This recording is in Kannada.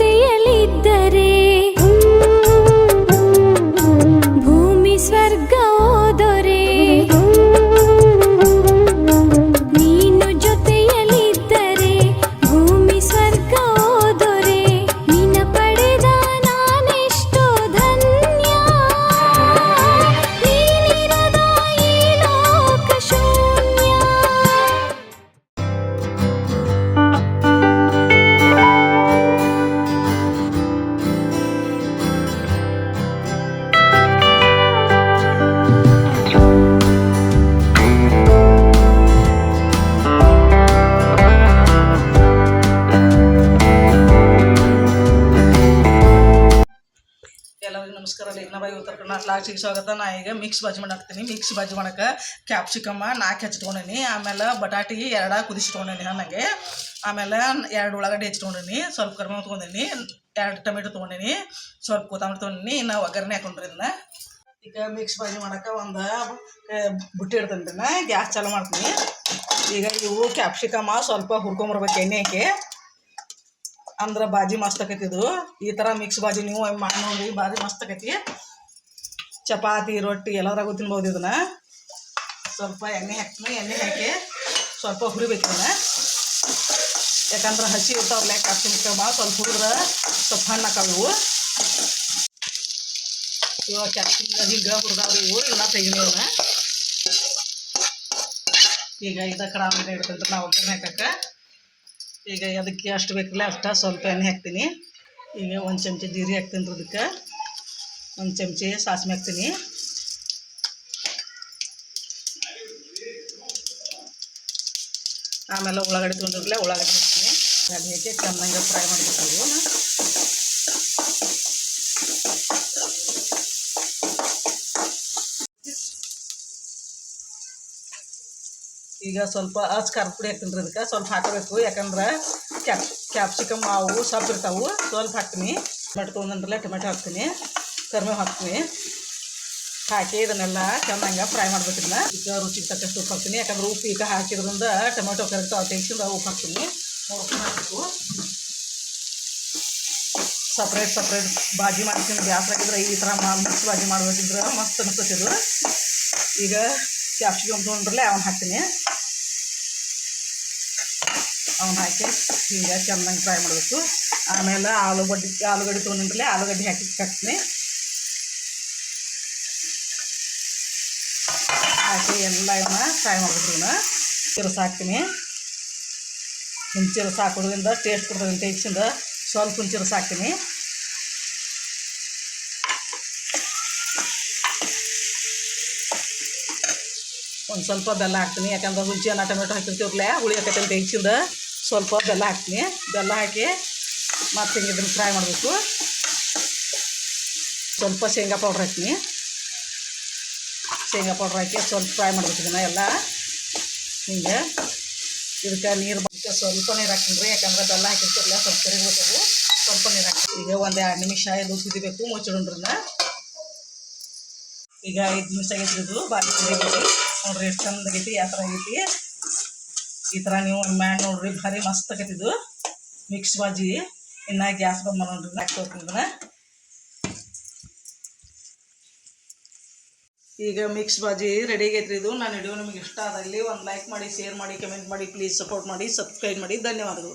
തിയളിത്ത ನಮಸ್ಕಾರ ಲೇಖನಬಾಯಿ ಉತ್ತರ ಕರ್ನಾಟಕ ಲಾಸ್ಟಿಗೆ ಸ್ವಾಗತ. ನಾ ಈಗ ಮಿಕ್ಸ್ ಬಾಜಿ ಮಾಡಾಕ್ತೀನಿ. ಮಿಕ್ಸ್ ಬಾಜಿ ಮಾಡಕ್ಕೆ ಕ್ಯಾಪ್ಸಿಕಮ್ಮ ನಾಲ್ಕು ಹಚ್ಕೊಂಡೀನಿ. ಆಮೇಲೆ ಬಟಾಟಿ ಎರಡ ಕುದಿಸಿಟ್ಕೊಂಡೀನಿ ನನಗೆ ಆಮೇಲೆ ಎರಡು ಉಳ್ಳಾಗಡ್ಡೆ ಹಚ್ಕೊಂಡೀನಿ ಸ್ವಲ್ಪ ಕರ್ಮ ತೊಗೊಂಡೀನಿ. ಎರಡು ಟೊಮೆಟೊ ತೊಗೊಂಡೀನಿ. ಸ್ವಲ್ಪ ಕೊತ್ತಂಬರಿ ತೊಗೊಂಡೀನಿ. ಇನ್ನು ಒಗ್ಗರಣೆ ಹಾಕೊಂಡ್ರಿ ಇದನ್ನ ಈಗ ಮಿಕ್ಸ್ ಬಾಜಿ ಮಾಡಕ್ಕೆ ಒಂದು ಬುಟ್ಟಿ ಇಡ್ತೀನಿ ಗ್ಯಾಸ್ ಚಾಲು ಮಾಡ್ತೀನಿ. ಈಗ ಇವು ಕ್ಯಾಪ್ಸಿಕಮ್ಮ ಸ್ವಲ್ಪ ಹುರ್ಕೊಂಬರ್ಬೇಕು ಎಣ್ಣೆ ಹಾಕಿ. ಅಂದ್ರೆ ಬಾಜಿ ಮಸ್ತ್ ಆಕೈತಿ ಇದು. ಈ ಥರ ಮಿಕ್ಸ್ ಬಾಜಿ ನೀವು ಮಾಡಿ ನೋಡಿ, ಬಾಜಿ ಮಸ್ತ್ ಆಕೈತಿ. ಚಪಾತಿ, ರೊಟ್ಟಿ ಎಲ್ಲದ್ರಾಗೂ ತಿನ್ಬೋದು ಇದನ್ನ. ಸ್ವಲ್ಪ ಎಣ್ಣೆ ಹಾಕ್ತೀನಿ ಎಣ್ಣೆ ಹಾಕಿ ಸ್ವಲ್ಪ ಹುರಿಬೇಕು ಇದನ್ನ. ಯಾಕಂದ್ರೆ ಹಸಿ ಇರ್ತಾವಲ್ಲ ಕ್ಯಾಪ್ಸಿಕಮ್ಮ ಸ್ವಲ್ಪ ಹುರಿದ್ರೆ ಸ್ವಲ್ಪ ಹಣ್ಣು ಆಕಾವು ಇವು. ಇವಾಗ ಕ್ಯಾಪ್ಸಿಕಮ್ ಹಿಂಗೆ ಹುರಿದಾವ್ರಿ ಇವು ಇಲ್ಲ ತೆಗಿನಿ ಈಗ ಇದ ಕಡೆ ಆಮೇಲೆ ಇಡ್ತಂದ್ರೆ ನಾವು ಒಗ್ಗರಣೆ ಹಾಕಕ್ಕೆ. ಈಗ ಅದಕ್ಕೆ ಅಷ್ಟು ಬೇಕಲ್ಲ, ಅಷ್ಟು ಸ್ವಲ್ಪ ಎಣ್ಣೆ ಹಾಕ್ತೀನಿ. ಈಗ ಒಂದು ಚಮಚ ಜೀರಿಗೆ ಹಾಕ್ತೀನಿ ಅದಕ್ಕೆ. ಒಂದು ಚಮಚ ಸಾಸಿವೆ ಹಾಕ್ತೀನಿ. ಆಮೇಲೆ ಉಳ್ಳಾಗಡ್ಡೆ ತೊಗೊಂಡಿರ್ಲೆ ಉಳ್ಳಾಗಡ್ಡೆ ಹಾಕ್ತೀನಿ. ಅದು ಹೇಗೆ ಚೆನ್ನಾಗಿ ಫ್ರೈ ಮಾಡ್ಬೇಕು ಈಗ ಸ್ವಲ್ಪ ಹಚ್ ಖಾರದ ಪುಡಿ ಹಾಕ್ತೀನಿ ಅದಕ್ಕೆ. ಸ್ವಲ್ಪ ಹಾಕಬೇಕು. ಯಾಕಂದ್ರೆ ಕ್ಯಾಪ್, ಕ್ಯಾಪ್ಸಿಕಮ್ ಅವು ಸೊಪ್ಪು ಇರ್ತಾವು. ಸ್ವಲ್ಪ ಹಾಕ್ತೀನಿ. ಟೊಮೆಟೊ ತೊಗೊಂಡ್ರಲ್ಲ ಟೊಮೆಟೊ ಹಾಕ್ತೀನಿ. ಕರ್ಮೆ ಹಾಕ್ತೀನಿ. ಹಾಕಿ ಇದನ್ನೆಲ್ಲ ಚೆನ್ನಾಗಿ ಫ್ರೈ ಮಾಡ್ಬೇಕು ಇದನ್ನ ಈಗ ರುಚಿಗೆ ತಕ್ಕಷ್ಟು ಉಪ್ಪು ಹಾಕ್ತೀನಿ. ಯಾಕಂದ್ರೆ ಉಪ್ಪು ಈಗ ಹಾಕಿದ್ರಿಂದ ಟೊಮೆಟೊ ಕರೆಕ್ಟ್ ತೆಗ್ಸಿಂದ ಉಪ್ಪು ಹಾಕ್ತೀನಿ. ಉಪ್ಪು ಹಾಕಬೇಕು. ಸಪ್ರೇಟ್ ಸಪ್ರೇಟ್ ಬಾಜಿ ಮಾಡ್ತೀನಿ. ಗ್ಯಾಸ್ ಹಾಕಿದ್ರೆ ಈ ಥರ ಮಿಕ್ಸ್ ಬಾಜಿ ಮಾಡ್ಬೇಕಿದ್ರೆ ಮಸ್ತ್ ಇದು. ಈಗ ಕ್ಯಾಪ್ಸಿಕಮ್ ತೊಗೊಂಡ್ರಲ್ಲೇ ಅವ್ನು ಹಾಕ್ತೀನಿ. ಅವ್ನು ಹಾಕಿ ಹಿಂಗೆ ಚೆನ್ನಾಗಿ ಫ್ರೈ ಮಾಡಬೇಕು ಆಮೇಲೆ ಆಲೂಗಡ್ಡೆ ಆಲೂಗಡ್ಡೆ ತೊಗೊಂಡ್ರಲ್ಲೇ ಆಲೂಗಡ್ಡೆ ಹಾಕಿ ಹಾಕ್ತೀನಿ ಹಾಕಿ ಎಲ್ಲ ಇವನ್ನ ಫ್ರೈ ಮಾಡ್ಬೇಕು ಇವನ್ನ ಚಿರಸ ಹಾಕ್ತೀನಿ ಹುಂಚಿರಸ ಹಾಕೋದ್ರಿಂದ ಟೇಸ್ಟ್ ಕೊಡ್ತದೆ ಅಂತ ಹೆಚ್ಚಿಂದ ಸ್ವಲ್ಪ ಹುಂಚಿರಸ ಹಾಕ್ತೀನಿ ಒಂದು ಸ್ವಲ್ಪ ಬೆಲ್ಲ ಹಾಕ್ತೀನಿ. ಯಾಕಂದ್ರೆ ಹುಂಚಿ ಅನ್ನ ಟೊಮೆಟೊ ಹಾಕಿರ್ತೀವ್ರಲ್ಲ ಹುಳಿ ಹಾಕೈತೆ ಹೆಚ್ಚಿಂದ ಸ್ವಲ್ಪ ಬೆಲ್ಲ ಹಾಕ್ತೀನಿ. ಬೆಲ್ಲ ಹಾಕಿ ಮತ್ತು ಹಿಂಗೆ ಇದನ್ನು ಫ್ರೈ ಮಾಡಬೇಕು. ಸ್ವಲ್ಪ ಶೇಂಗಾ ಪೌಡ್ರ್ ಹಾಕ್ತೀನಿ. ಶೇಂಗಾ ಪೌಡ್ರ್ ಹಾಕಿ ಸ್ವಲ್ಪ ಫ್ರೈ ಮಾಡಬೇಕು ಇದನ್ನು ಎಲ್ಲ. ಹಿಂಗೆ ಇದಕ್ಕೆ ನೀರು ಬಗ್ಗೆ ಸ್ವಲ್ಪ ನೀರು ಹಾಕ್ತೀನಿ ರೀ. ಯಾಕಂದ್ರೆ ಬೆಲ್ಲ ಹಾಕಿರ್ತೀವಲ್ಲ, ಸ್ವಲ್ಪ ಕರಿಬೇಕು ಸ್ವಲ್ಪ ನೀರು ಹಾಕ್ತೀನಿ. ಈಗ ಒಂದು ಎರಡು ನಿಮಿಷ ಇದು ಕುದಿಬೇಕು ಮುಚ್ಚಿಡೋಣ್ರನ್ನ ಈಗ ಐದು ನಿಮಿಷ ಆಗಿದ್ದು ಬಾರಿ ಕುದಿಬೇಕು ನೋಡ್ರಿ ಎಷ್ಟು ಚಂದ ಆಗೈತಿ, ಯಾವ ಥರ ಆಗೈತಿ. ಈ ಥರ ನೀವು ಮ್ಯಾಡ್ ನೋಡ್ರಿ, ಭಾರಿ ಮಸ್ತ್ ಆಗೈತಿದ್ದು ಮಿಕ್ಸ್ ಬಾಜಿ ಇನ್ನು ಗ್ಯಾಸ್ ಬಂದ್ ನೋಡ್ರಿ ಹಾಕ್ತೋತೀನಿ ಇದನ್ನ. ಈಗ ಮಿಕ್ಸ್ ಬಾಜಿ ರೆಡಿ ಆಗೈತ್ರಿ ಇದು. ನಾನು ವಿಡಿಯೋ ನಿಮಗೆ ಇಷ್ಟ ಆದಲ್ಲಿ ಒಂದು ಲೈಕ್ ಮಾಡಿ ಶೇರ್ ಮಾಡಿ ಕಮೆಂಟ್ ಮಾಡಿ ಪ್ಲೀಸ್ ಸಪೋರ್ಟ್ ಮಾಡಿ ಸಬ್ಸ್ಕ್ರೈಬ್ ಮಾಡಿ. ಧನ್ಯವಾದಗಳು.